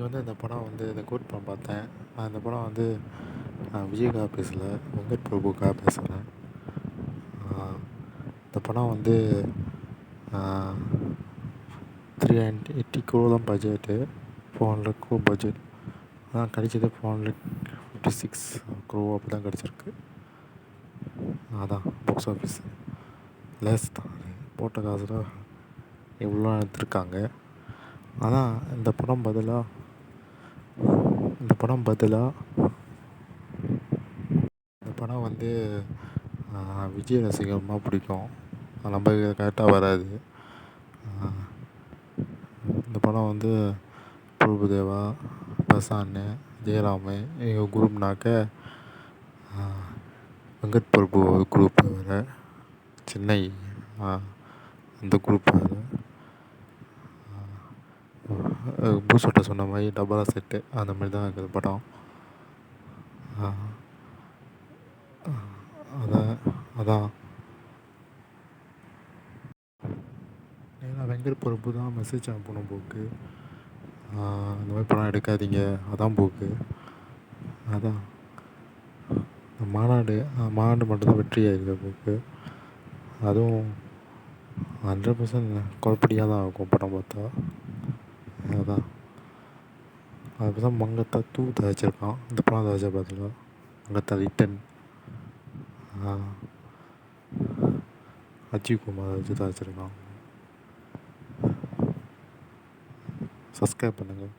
அன்றைக்கி வந்து இந்த படம் வந்து இந்த கோட் படம் பார்த்தேன். அந்த படம் வந்து விஜய்க்காக பேசலை வெங்கட் பிரபுக்காக பேசுகிறேன் இந்த படம் வந்து த்ரீ ஹண்ட்ரட் எயிட்டி க்ரோ தான் budget four hundred crore budget ஆனால் கிடைச்சது four hundred fifty six crore அப்படி தான் கிடச்சிருக்கு அதான் பாக்ஸ் ஆஃபீஸ் லேஸ் தான் போட்ட காசில் இவ்வளோ எடுத்திருக்காங்க. ஆனால் இந்த படம் பதிலாக இந்த படம் பதிலாக இந்த படம் வந்து விஜய் ரசிகமாக பிடிக்கும். நம்ம கரெக்டாக வராது. இந்த படம் வந்து பிரபுதேவா பிரசான்னு ஜெயராமை எங்கள் குரூப்னாக்க வெங்கட் பிரபு குரூப் வேறு சென்னை அந்த குரூப் வேறு. பூசோட்ட சொன்ன மாதிரி டபரா செட்டு அந்த மாதிரி தான் இருக்குது படம். அதான் அதான். ஏன்னா வெங்கட் பிரபு தான் மெசேஜ் அனுப்பணும் போக்கு. இந்த மாதிரி படம் எடுக்காதீங்க. அதான் போக்கு. அதான். மாநாடு மாநாடு மட்டும்தான் வெற்றியாக இருக்கிற போக்கு. அதுவும் ஹண்ட்ரட் பர்சன்ட் குழப்படியாக தான் இருக்கும் படம் பார்த்தா. அதான் அதுக்கு தான் மங்கத்தா டூ தயாரிச்சிருக்கான் இந்த படம் தயாரிச்ச பார்த்துக்கலாம் மங்கத்தா ரிட்டன் அஜீவ் குமார் வச்சு தயாரிச்சிருக்கான் சப்ஸ்கிரைப் பண்ணுங்கள்